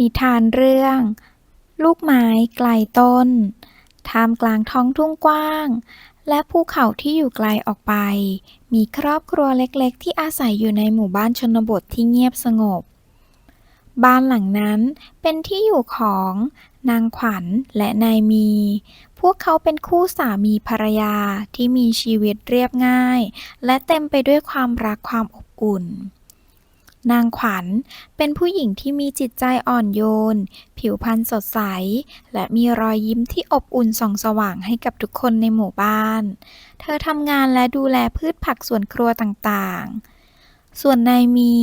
นิทานเรื่อง ลูกไม้ไกลต้น ท่ามกลางท้องทุ่งกว้าง และภูเขาที่อยู่ไกลออกไป มีครอบครัวเล็กๆ ที่อาศัยอยู่ในหมู่บ้านชนบทที่เงียบสงบ บ้านหลังนั้นเป็นที่อยู่ของนางขวัญและนายมี พวกเขาเป็นคู่สามีภรรยาที่มีชีวิตเรียบง่าย และเต็มไปด้วยความรักความอบอุ่น นางขวัญเป็นผู้หญิงที่มีจิตใจอ่อนโยน ผิวพรรณสดใส และมีรอยยิ้มที่อบอุ่นส่องสว่างให้กับทุกคนในหมู่บ้าน เธอทำงานและดูแลพืชผักสวนครัวต่างๆ ส่วนนายมี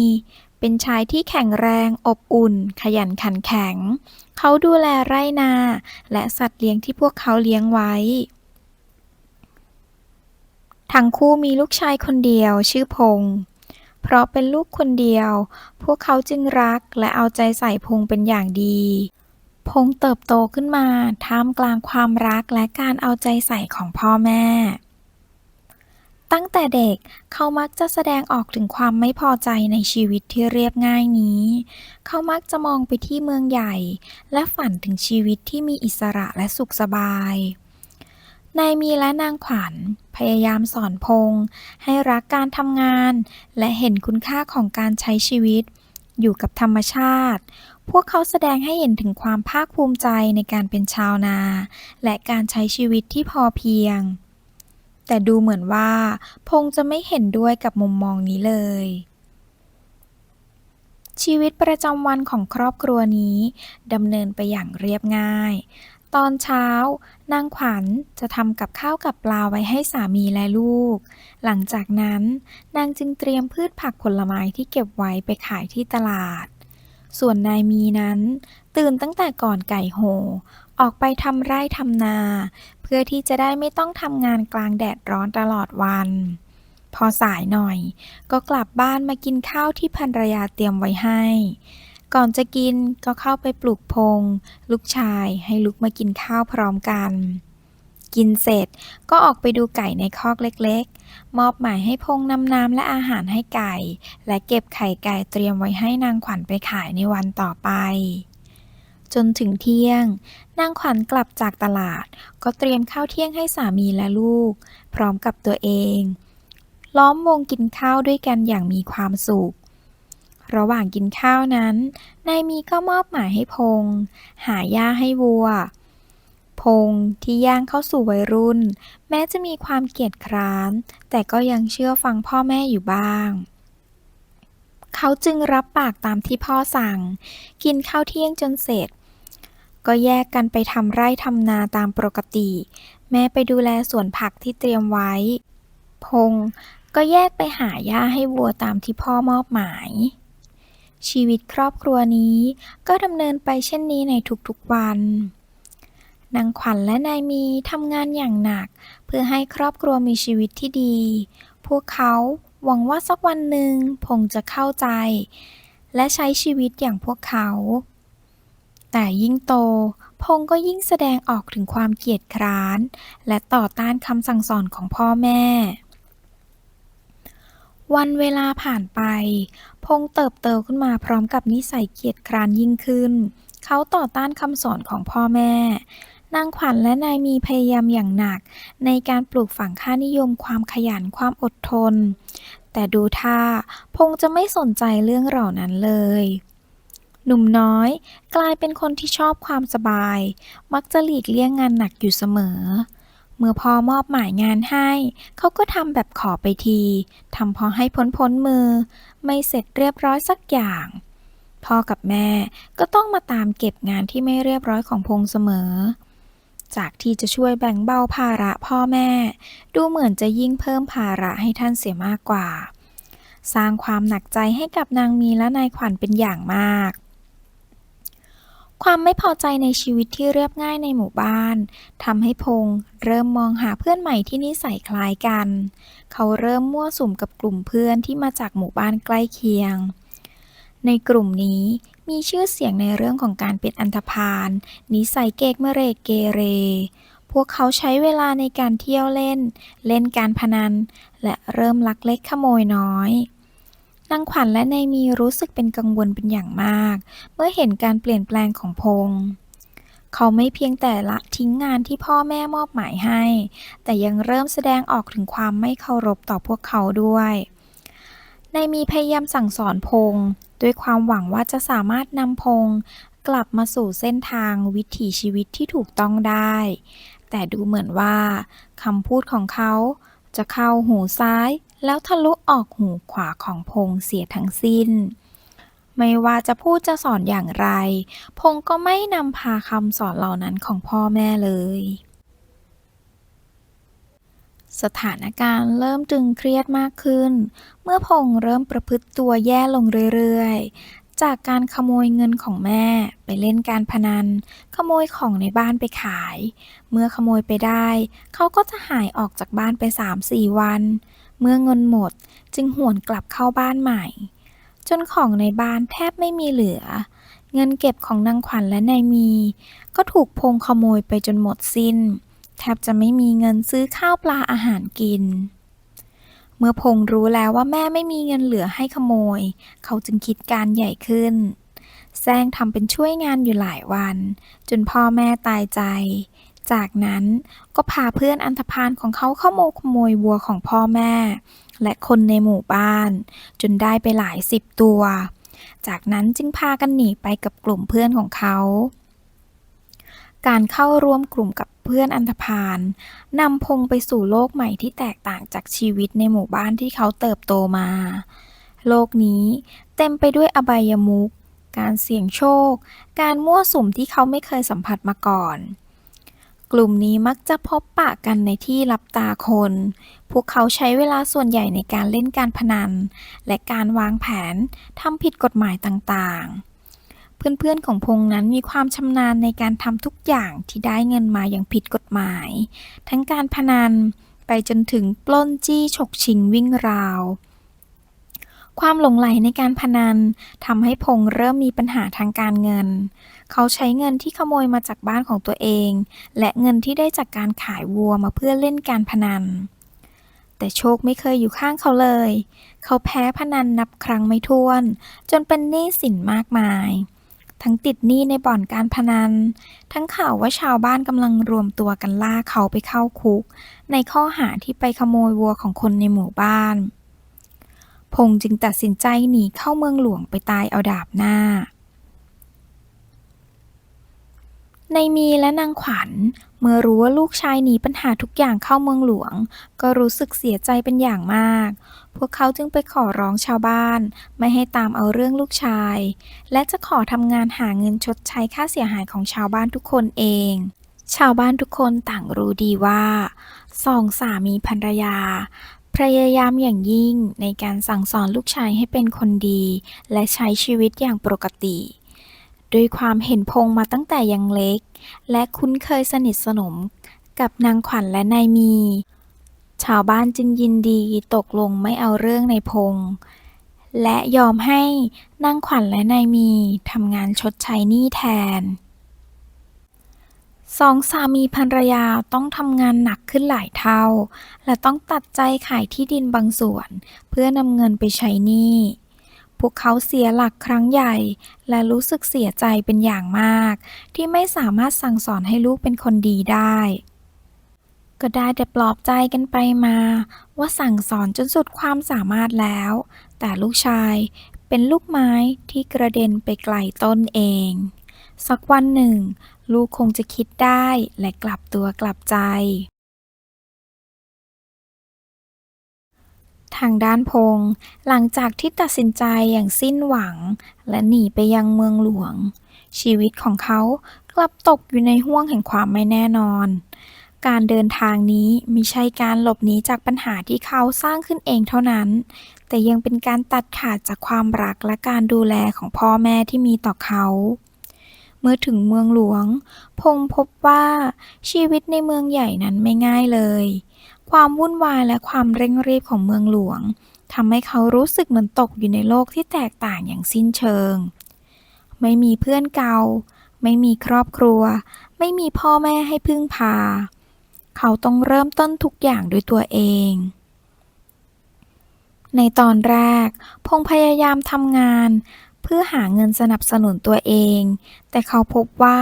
เป็นชายที่แข็งแรง อบอุ่น ขยันขันแข็ง เขาดูแลไร่นา และสัตว์เลี้ยงที่พวกเขาเลี้ยงไว้ทั้งคู่มีลูกชายคนเดียวชื่อพงษ์ เพราะเป็นลูกคนเดียว พวกเขาจึงรักและเอาใจใส่พงษ์เป็นอย่างดี พงษ์เติบโตขึ้นมาท่ามกลางความรักและการเอาใจใส่ของพ่อแม่ ตั้งแต่เด็กเขามักจะแสดงออกถึงความไม่พอใจในชีวิตที่เรียบง่ายนี้ เขามักจะมองไปที่เมืองใหญ่ และฝันถึงชีวิตที่มีอิสระและสุขสบาย นายมีและนางขวัญพยายามสอนพงษ์ให้รักการทำงาน และเห็นคุณค่าของการใช้ชีวิต อยู่กับธรรมชาติ พวกเขาแสดงให้เห็นถึงความภาคภูมิใจในการเป็นชาวนา และการใช้ชีวิตที่พอเพียง แต่ดูเหมือนว่า พงษ์จะไม่เห็นด้วยกับมุมมองนี้เลยชีวิตประจำวันของครอบครัวนี้ดำเนินไปอย่างเรียบง่าย ตอนเช้านางขวัญจะทำกับข้าวกับปลาไว้ให้สามีและลูก หลังจากนั้นนางจึงเตรียมพืชผักผลไม้ที่เก็บไว้ไปขายที่ตลาด ส่วนนายมีนั้น ตื่นตั้งแต่ก่อนไก่โห ออกไปทำไร่ทำนา เพื่อที่จะได้ไม่ต้องทำงานกลางแดดร้อนตลอดวัน พอสายหน่อย ก็กลับบ้านมากินข้าวที่ภรรยาเตรียมไว้ให้ ก่อนจะกินก็เข้าไปปลุกพง ลูกชายให้ลุกมากินข้าวพร้อมกัน กินเสร็จก็ออกไปดูไก่ในคอกเล็กๆ มอบหมายให้พงนำน้ำและอาหารให้ไก่ และเก็บไข่ไก่เตรียมไว้ให้นางขวัญไปขายในวันต่อไป จนถึงเที่ยง นางขวัญกลับจากตลาด ก็เตรียมข้าวเที่ยงให้สามีและลูก พร้อมกับตัวเอง ล้อมวงกินข้าวด้วยกันอย่างมีความสุข ระหว่างกินข้าวนั้น นายมีก็มอบหมายให้พงษ์หาหญ้าให้วัว พงษ์ที่ย่างเข้าสู่วัยรุ่น แม้จะมีความเกียจคร้าน แต่ก็ยังเชื่อฟังพ่อแม่อยู่บ้าง เขาจึงรับปากตามที่พ่อสั่ง กินข้าวเที่ยงจนเสร็จ ก็แยกกันไปทำไร่ทำนาตามปกติ แม่ไปดูแลสวนผักที่เตรียมไว้ พงษ์ก็แยกไปหาหญ้าให้วัวตามที่พ่อมอบหมาย ชีวิตครอบครัวนี้ก็ดำเนินไปเช่นนี้ในทุกๆวัน นางขวัญและนายมีทำงานอย่างหนัก เพื่อให้ครอบครัวมีชีวิตที่ดี พวกเขาหวังว่าสักวันหนึ่งพงษ์จะเข้าใจ และใช้ชีวิตอย่างพวกเขา แต่ยิ่งโตพงษ์ก็ยิ่งแสดงออกถึงความเกียจคร้าน และต่อต้านคำสั่งสอนของพ่อแม่ วันเวลาผ่านไป พงเติบโตขึ้นมาพร้อมกับนิสัยเกียจคร้านยิ่งขึ้น เขาต่อต้านคำสอนของพ่อแม่ นางขวัญและนายมีพยายามอย่างหนัก ในการปลูกฝังค่านิยมความขยันความอดทน แต่ดูท่า พงจะไม่สนใจเรื่องเหล่านั้นเลย หนุ่มน้อย กลายเป็นคนที่ชอบความสบาย มักจะหลีกเลี่ยงงานหนักอยู่เสมอเเมื่อพ่อมอบหมายงานให้ เขาก็ทำแบบขอไปทีทำพอให้พ้นพ้นมือ ไม่เสร็จเรียบร้อยสักอย่าง พ่อกับแม่ก็ต้องมาตามเก็บงานที่ไม่เรียบร้อยของพงษ์เสมอ จากที่จะช่วยแบ่งเบาภาระพ่อแม่ ดูเหมือนจะยิ่งเพิ่มภาระให้ท่านเสียมากกว่า สร้างความหนักใจให้กับนางมีและนายขวัญเป็นอย่างมาก ความไม่พอใจในชีวิตที่เรียบง่ายในหมู่บ้านทำให้พงษ์เริ่มมองหาเพื่อนใหม่ที่นิสัยคล้ายกัน เขาเริ่มมั่วสุมกับกลุ่มเพื่อนที่มาจากหมู่บ้านใกล้เคียง ในกลุ่มนี้มีชื่อเสียงในเรื่องของการเป็นอันธพาลนิสัยเกกเมเรกเกเร พวกเขาใช้เวลาในการเที่ยวเล่น เล่นการพนัน และเริ่มลักเล็กขโมยน้อย นางขวัญและนายมีรู้สึกเป็นกังวลเป็นอย่างมาก เมื่อเห็นการเปลี่ยนแปลงของพงษ์เขาไม่เพียงแต่ละทิ้งงานที่พ่อแม่มอบหมายให้ แต่ยังเริ่มแสดงออกถึงความไม่เคารพต่อพวกเขาด้วยนายมีพยายามสั่งสอนพงษ์ด้วยความหวังว่าจะสามารถนำพงษ์กลับมาสู่เส้นทางวิถีชีวิตที่ถูกต้องได้ แต่ดูเหมือนว่าคำพูดของเขาจะเข้าหูซ้าย แล้วทะลุออกหูขวาของพงษ์เสียทั้งสิ้น ไม่ว่าจะพูดจะสอนอย่างไร พงษ์ก็ไม่นำพาคำสอนเหล่านั้นของพ่อแม่เลย สถานการณ์เริ่มตึงเครียดมากขึ้น เมื่อพงษ์เริ่มประพฤติตัวแย่ลงเรื่อยๆ จากการขโมยเงินของแม่ไปเล่นการพนัน ขโมยของในบ้านไปขาย เมื่อขโมยไปได้ เขาก็จะหายออกจากบ้านไป 3-4 วัน เมื่อเงินหมดจึงหวนกลับเข้าบ้านใหม่ จนของในบ้านแทบไม่มีเหลือ เงินเก็บของนางขวัญและนายมี ก็ถูกพงขโมยไปจนหมดสิ้น แทบจะไม่มีเงินซื้อข้าวปลาอาหารกิน เมื่อพงรู้แล้วว่าแม่ไม่มีเงินเหลือให้ขโมย เขาจึงคิดการใหญ่ขึ้นแซงทำเป็นช่วยงานอยู่หลายวัน จนพ่อแม่ตายใจ จากนั้นก็พาเพื่อนอันธพาลของเขาเข้าโมขโมยวัวของพ่อแม่ และคนในหมู่บ้าน จนได้ไปหลายสิบตัว จากนั้นจึงพากันหนีไปกับกลุ่มเพื่อนของเขา การเข้าร่วมกลุ่มกับเพื่อนอันธพาลนำพงไปสู่โลกใหม่ที่แตกต่างจากชีวิตในหมู่บ้านที่เขาเติบโตมา โลกนี้เต็มไปด้วยอบายมุขการเสี่ยงโชค การมั่วสุมที่เขาไม่เคยสัมผัสมาก่อน กลุ่มนี้มักจะพบปะกันในที่รับตาคน พวกเขาใช้เวลาส่วนใหญ่ในการเล่นการพนัน และการวางแผนทำผิดกฎหมายต่างๆ เพื่อนๆของพงษ์นั้นมีความชำนาญในการทำทุกอย่างที่ได้เงินมาอย่างผิดกฎหมาย ทั้งการพนันไปจนถึงปล้นจี้ฉกชิงวิ่งราว ความหลงใหลในการพนันทำให้พงษ์เริ่มมีปัญหาทางการเงิน เขาใช้เงินที่ขโมยมาจากบ้านของตัวเอง และเงินที่ได้จากการขายวัวมาเพื่อเล่นการพนัน แต่โชคไม่เคยอยู่ข้างเขาเลย เขาแพ้พนันนับครั้งไม่ถ้วน จนเป็นหนี้สินมากมาย ทั้งติดหนี้ในบ่อนการพนัน ทั้งข่าวว่าชาวบ้านกำลังรวมตัวกันล่าเขาไปเข้าคุก ในข้อหาที่ไปขโมยวัวของคนในหมู่บ้าน พงษ์จึงตัดสินใจหนีเข้าเมืองหลวงไปตายเอาดาบหน้า ในมีและนางขวัญ เมื่อรู้ว่าลูกชายหนีปัญหาทุกอย่างเข้าเมืองหลวง ก็รู้สึกเสียใจเป็นอย่างมาก พวกเขาจึงไปขอร้องชาวบ้าน ไม่ให้ตามเอาเรื่องลูกชาย และจะขอทำงานหาเงินชดใช้ค่าเสียหายของชาวบ้านทุกคนเองชาวบ้านทุกคนต่างรู้ดีว่าสองสามีภรรยา พยายามอย่างยิ่งในการสั่งสอนลูกชายให้เป็นคนดี และใช้ชีวิตอย่างปกติ ด้วยความเห็นพงมาตั้งแต่ยังเล็ก และคุ้นเคยสนิทสนมกับนางขวัญและนายมี ชาวบ้านจึงยินดีตกลงไม่เอาเรื่องในพง และยอมให้นางขวัญและนายมีทำงานชดใช้หนี้แทน สองสามีภรรยาต้องทำงานหนักขึ้นหลายเท่า และต้องตัดใจขายที่ดินบางส่วน เพื่อนำเงินไปใช้หนี้พวกเขาเสียหลักครั้งใหญ่ และรู้สึกเสียใจเป็นอย่างมาก ที่ไม่สามารถสั่งสอนให้ลูกเป็นคนดีได้ ก็ได้แต่ปลอบใจกันไปมา ว่าสั่งสอนจนสุดความสามารถแล้ว แต่ลูกชายเป็นลูกไม้ที่กระเด็นไปไกลต้นเอง สักวันหนึ่ง ลูกคงจะคิดได้และกลับตัวกลับใจ ทางด้านพง หลังจากที่ตัดสินใจอย่างสิ้นหวัง และหนีไปยังเมืองหลวง ชีวิตของเขากลับตกอยู่ในห้วงแห่งความไม่แน่นอน การเดินทางนี้ไม่ใช่การหลบหนีจากปัญหาที่เขาสร้างขึ้นเองเท่านั้น แต่ยังเป็นการตัดขาดจากความรักและการดูแลของพ่อแม่ที่มีต่อเขา เมื่อถึงเมืองหลวง พงพบว่าชีวิตในเมืองใหญ่นั้นไม่ง่ายเลย ความวุ่นวายและความเร่งรีบของเมืองหลวงทำให้เขารู้สึกเหมือนตกอยู่ในโลกที่แตกต่างอย่างสิ้นเชิง ไม่มีเพื่อนเก่า ไม่มีครอบครัว ไม่มีพ่อแม่ให้พึ่งพา เขาต้องเริ่มต้นทุกอย่างด้วยตัวเองในตอนแรก พงพยายามทำงาน เพื่อหาเงินสนับสนุนตัวเอง แต่เขาพบว่า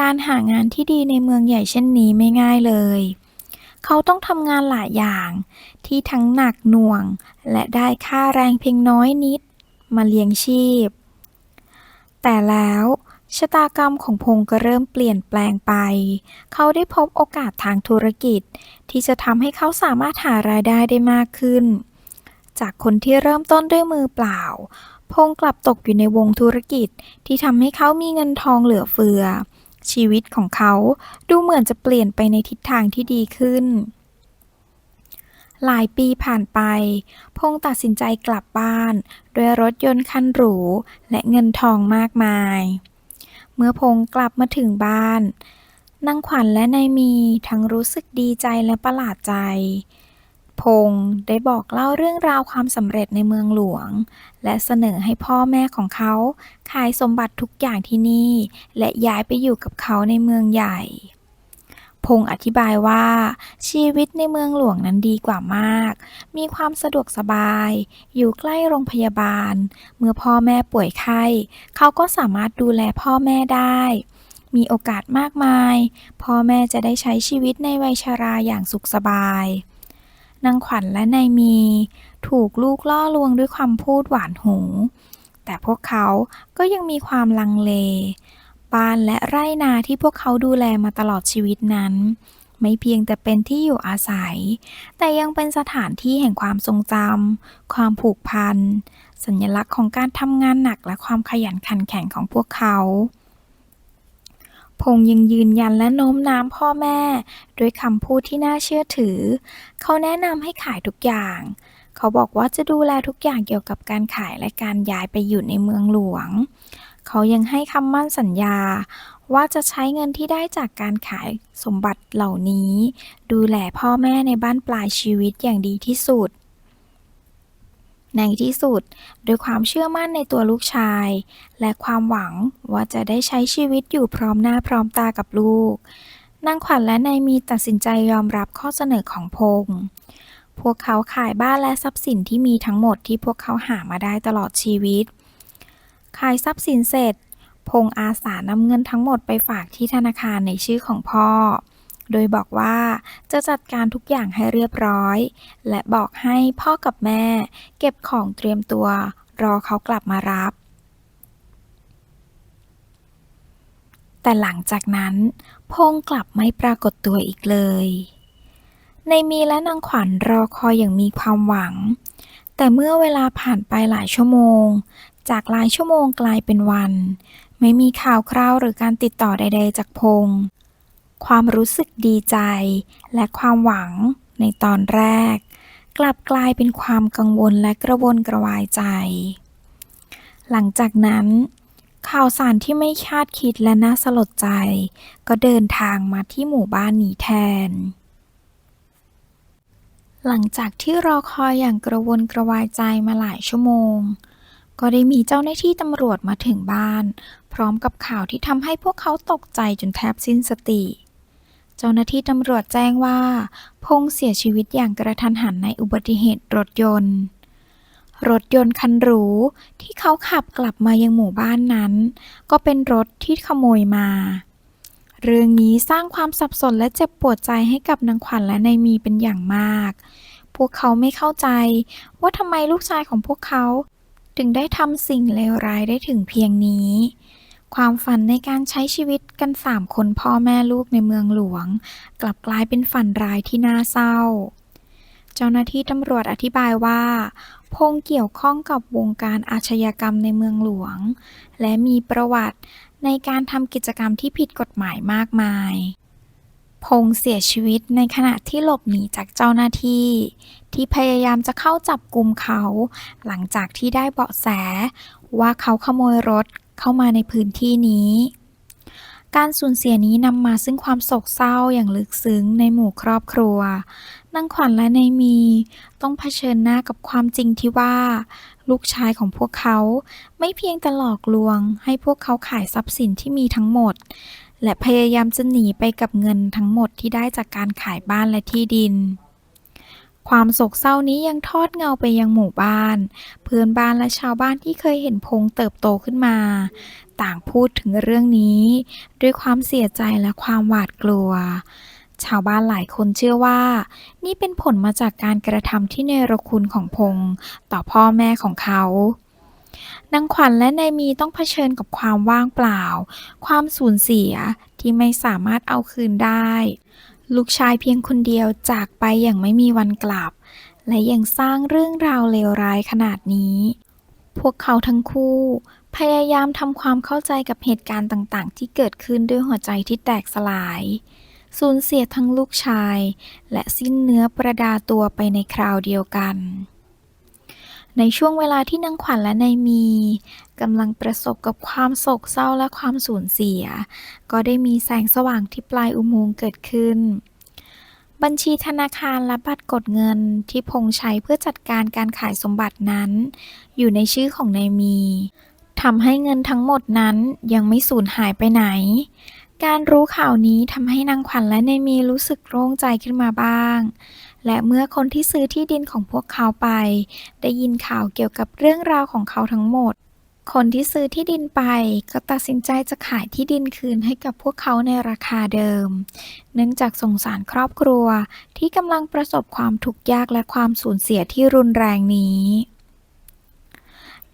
การหางานที่ดีในเมืองใหญ่เช่นนี้ไม่ง่ายเลย เขาต้องทำงานหลายอย่างที่ทั้งหนักหน่วง และได้ค่าแรงเพียงน้อยนิด มาเลี้ยงชีพ แต่แล้วชะตากรรมของพงษ์ก็เริ่มเปลี่ยนแปลงไป เขาได้พบโอกาสทางธุรกิจ ที่จะทำให้เขาสามารถหารายได้ได้มากขึ้น จากคนที่เริ่มต้นด้วยมือเปล่า พงษ์กลับตกอยู่ในวงธุรกิจที่ทำให้เขามีเงินทองเหลือเฟือ ชีวิตของเขาดูเหมือนจะเปลี่ยนไปในทิศทางที่ดีขึ้น หลายปีผ่านไป พงษ์ตัดสินใจกลับบ้าน ด้วยรถยนต์คันหรู และเงินทองมากมาย เมื่อพงษ์กลับมาถึงบ้านนางขวัญและนายมีทั้งรู้สึกดีใจและประหลาดใจ พงษ์ได้บอกเล่าเรื่องราวความสำเร็จในเมืองหลวง และเสนอให้พ่อแม่ของเขา ขายสมบัติทุกอย่างที่นี่ และย้ายไปอยู่กับเขาในเมืองใหญ่ พงษ์อธิบายว่า ชีวิตในเมืองหลวงนั้นดีกว่ามาก มีความสะดวกสบาย อยู่ใกล้โรงพยาบาล เมื่อพ่อแม่ป่วยไข้เขาก็สามารถดูแลพ่อแม่ได้มีโอกาสมากมาย พ่อแม่จะได้ใช้ชีวิตในวัยชราอย่างสุขสบาย นางขวัญและนายมี ถูกลูกล่อลวงด้วยคำพูดหวานหู แต่พวกเขาก็ยังมีความลังเล บ้านและไร่นาที่พวกเขาดูแลมาตลอดชีวิตนั้น ไม่เพียงแต่เป็นที่อยู่อาศัย แต่ยังเป็นสถานที่แห่งความทรงจำความผูกพัน สัญลักษณ์ของการทำงานหนักและความขยันขันแข็งของพวกเขา พงษ์ยังยืนยันและโน้มน้าวพ่อแม่ด้วยคำพูดที่น่าเชื่อถือ เขาแนะนำให้ขายทุกอย่าง เขาบอกว่าจะดูแลทุกอย่างเกี่ยวกับการขายและการย้ายไปอยู่ในเมืองหลวง เขายังให้คำมั่นสัญญาว่าจะใช้เงินที่ได้จากการขายสมบัติเหล่านี้ ดูแลพ่อแม่ในบ้านปลายชีวิตอย่างดีที่สุด ในที่สุดด้วยความเชื่อมั่นในตัวลูกชาย และความหวังว่าจะได้ใช้ชีวิตอยู่พร้อมหน้าพร้อมตากับลูก นางขวัญและนายมีตัดสินใจยอมรับข้อเสนอของพงษ์พวกเขาขายบ้านและทรัพย์สินที่มีทั้งหมดที่พวกเขาหามาได้ตลอดชีวิต ขายทรัพย์สินเสร็จ พงษ์อาสานำเงินทั้งหมดไปฝากที่ธนาคารในชื่อของพ่อ โดยบอกว่าจะจัดการทุกอย่างให้เรียบร้อย และบอกให้พ่อกับแม่ เก็บของเตรียมตัว รอเขากลับมารับ แต่หลังจากนั้น พงษ์กลับไม่ปรากฏตัวอีกเลย ในมีและนางขวัญรอคอยอย่างมีความหวัง แต่เมื่อเวลาผ่านไปหลายชั่วโมง จากหลายชั่วโมงกลายเป็นวัน ไม่มีข่าวคราวหรือการติดต่อใด ๆ จากพงษ์ ความรู้สึกดีใจ และความหวังในตอนแรก กลับกลายเป็นความกังวลและกระวนกระวายใจ หลังจากนั้น ข่าวสารที่ไม่คาดคิดและน่าสลดใจ ก็เดินทางมาที่หมู่บ้านนี้แทน หลังจากที่รอคอยอย่างกระวนกระวายใจมาหลายชั่วโมง ก็ได้มีเจ้าหน้าที่ตำรวจมาถึงบ้าน พร้อมกับข่าวที่ทำให้พวกเขาตกใจจนแทบสิ้นสติ เจ้าหน้าที่ตำรวจแจ้งว่า พงษ์เสียชีวิตอย่างกระทันหันในอุบัติเหตุรถยนต์ รถยนต์คันหรูที่เขาขับกลับมายังหมู่บ้านนั้น ก็เป็นรถที่ขโมยมา เรื่องนี้สร้างความสับสนและเจ็บปวดใจให้กับนางขวัญและนายมีเป็นอย่างมาก พวกเขาไม่เข้าใจว่าทำไมลูกชายของพวกเขาถึงได้ทำสิ่งเลวร้ายได้ถึงเพียงนี้ ความฝันในการใช้ชีวิตกันสามคนพ่อแม่ลูกในเมืองหลวง กลับกลายเป็นฝันร้ายที่น่าเศร้า เจ้าหน้าที่ตำรวจอธิบายว่า พงเกี่ยวข้องกับวงการอาชญากรรมในเมืองหลวง และมีประวัติในการทำกิจกรรมที่ผิดกฎหมายมากมาย พงเสียชีวิตในขณะที่หลบหนีจากเจ้าหน้าที่ ที่พยายามจะเข้าจับกลุ่มเขา หลังจากที่ได้เบาะแสว่าเขาขโมยรถ เข้ามาในพื้นที่นี้ การสูญเสียนี้นำมาซึ่งความโศกเศร้าอย่างลึกซึ้งในหมู่ครอบครัว นางขวัญและนายมี ต้องเผชิญหน้ากับความจริงที่ว่า ลูกชายของพวกเขาไม่เพียงแต่หลอกลวง ให้พวกเขาขายทรัพย์สินที่มีทั้งหมด และพยายามจะหนีไปกับเงินทั้งหมดที่ได้จากการขายบ้านและที่ดิน ความโศกเศร้านี้ยังทอดเงาไปยังหมู่บ้าน เพื่อนบ้านและชาวบ้านที่เคยเห็นพงเติบโตขึ้นมา ต่างพูดถึงเรื่องนี้ ด้วยความเสียใจและความหวาดกลัว ชาวบ้านหลายคนเชื่อว่า นี่เป็นผลมาจากการกระทำที่เนรคุณของพงต่อพ่อแม่ของเขานางขวัญและนายมีต้องเผชิญกับความว่างเปล่า ความสูญเสียที่ไม่สามารถเอาคืนได้ ลูกชายเพียงคนเดียวจากไปอย่างไม่มีวันกลับ และยังสร้างเรื่องราวเลวร้ายขนาดนี้ พวกเขาทั้งคู่ พยายามทำความเข้าใจกับเหตุการณ์ต่างๆ ที่เกิดขึ้นด้วยหัวใจที่แตกสลาย สูญเสียทั้งลูกชาย และสิ้นเนื้อประดาตัวไปในคราวเดียวกัน ในช่วงเวลาที่นางขวัญและนายมีกำลังประสบกับความโศกเศร้าและความสูญเสีย ก็ได้มีแสงสว่างที่ปลายอุโมงค์เกิดขึ้น บัญชีธนาคารและบัตรกดเงินที่พงใช้เพื่อจัดการการขายสมบัตินั้น อยู่ในชื่อของนายมีทำให้เงินทั้งหมดนั้นยังไม่สูญหายไปไหน การรู้ข่าวนี้ทำให้นางขวัญและนายมีรู้สึกโล่งใจขึ้นมาบ้าง และเมื่อคนที่ซื้อที่ดินของพวกเขาไป ได้ยินข่าวเกี่ยวกับเรื่องราวของเขาทั้งหมด คนที่ซื้อที่ดินไปก็ตัดสินใจจะขายที่ดินคืนให้กับพวกเขาในราคาเดิม เนื่องจากสงสารครอบครัวที่กำลังประสบความทุกข์ยากและความสูญเสียที่รุนแรงนี้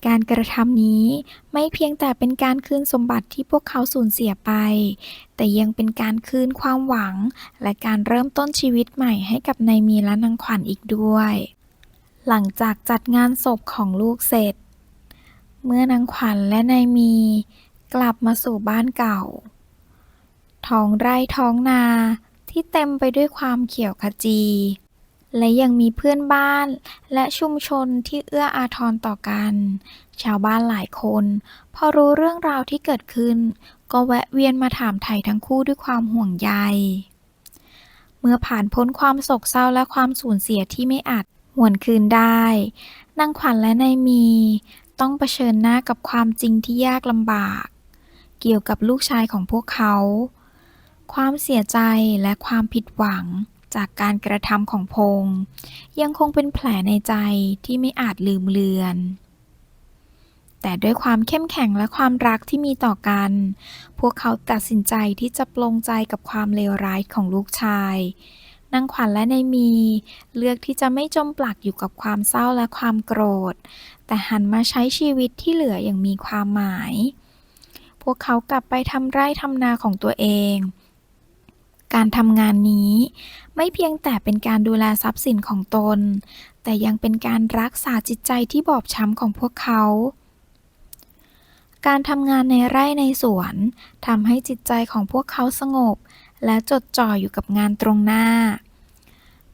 การกระทำนี้ไม่เพียงแต่เป็นการคืนสมบัติที่พวกเขาสูญเสียไป แต่ยังเป็นการคืนความหวัง และการเริ่มต้นชีวิตใหม่ให้กับนายมีและนางขวัญอีกด้วย หลังจากจัดงานศพของลูกเสร็จ เมื่อนางขวัญและนายมี กลับมาสู่บ้านเก่า ท้องไร่ท้องนาที่เต็มไปด้วยความเขียวขจี และยังมีเพื่อนบ้าน และชุมชนที่เอื้ออาทรต่อกัน ชาวบ้านหลายคน พอรู้เรื่องราวที่เกิดขึ้น ก็แวะเวียนมาถามไถ่ทั้งคู่ด้วยความห่วงใย เมื่อผ่านพ้นความโศกเศร้าและความสูญเสียที่ไม่อาจหวนคืนได้นางขวัญและนายมี ต้องเผชิญหน้ากับความจริงที่ยากลำบาก เกี่ยวกับลูกชายของพวกเขา ความเสียใจและความผิดหวัง จากการกระทำของพงษ์ยังคงเป็นแผลในใจที่ไม่อาจลืมเลือน แต่ด้วยความเข้มแข็งและความรักที่มีต่อกัน พวกเขาตัดสินใจที่จะปลงใจกับความเลวร้ายของลูกชายนางขวัญและนายมี เลือกที่จะไม่จมปลักอยู่กับความเศร้าและความโกรธ แต่หันมาใช้ชีวิตที่เหลืออย่างมีความหมาย พวกเขากลับไปทำไร่ทำนาของตัวเอง การทำงานนี้ ไม่เพียงแต่เป็นการดูแลทรัพย์สินของตน แต่ยังเป็นการรักษาจิตใจที่บอบช้ำของพวกเขา การทำงานในไร่ในสวนทำให้จิตใจของพวกเขาสงบ และจดจ่ออยู่กับงานตรงหน้า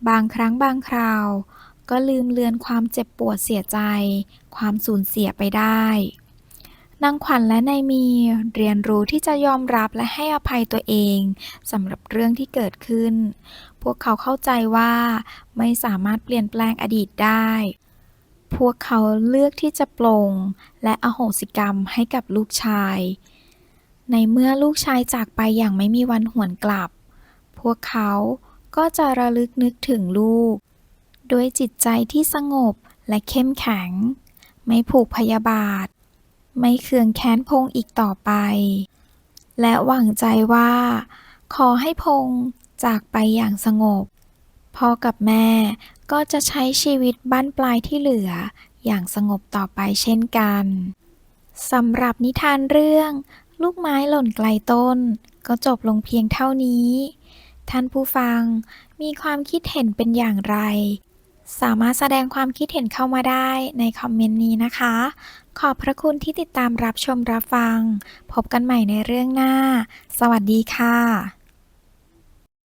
บางครั้งบางคราว ก็ลืมเลือนความเจ็บปวดเสียใจ ความสูญเสียไปได้ นางขวัญและนายมีเรียนรู้ที่จะยอมรับและให้อภัยตัวเองสำหรับเรื่องที่เกิดขึ้น พวกเขาเข้าใจว่าไม่สามารถเปลี่ยนแปลงอดีตได้ พวกเขาเลือกที่จะปลงและอโหสิกรรมให้กับลูกชาย ในเมื่อลูกชายจากไปอย่างไม่มีวันหวนกลับ พวกเขาก็จะระลึกนึกถึงลูก ด้วยจิตใจที่สงบและเข้มแข็ง ไม่ผูกพยาบาท ไม่เคืองแค้นพงอีกต่อไป และหวังใจว่า ขอให้พงจากไปอย่างสงบ พ่อกับแม่ก็จะใช้ชีวิตบั้นปลายที่เหลืออย่างสงบต่อไปเช่นกันสำหรับนิทานเรื่อง ลูกไม้หล่นไกลต้น ก็จบลงเพียงเท่านี้ ท่านผู้ฟังมีความคิดเห็นเป็นอย่างไร สามารถแสดงความคิดเห็นเข้ามาได้ในคอมเมนต์นี้นะคะ ขอบพระคุณที่ติดตามรับชมรับฟัง พบกันใหม่ในเรื่องหน้า สวัสดีค่ะ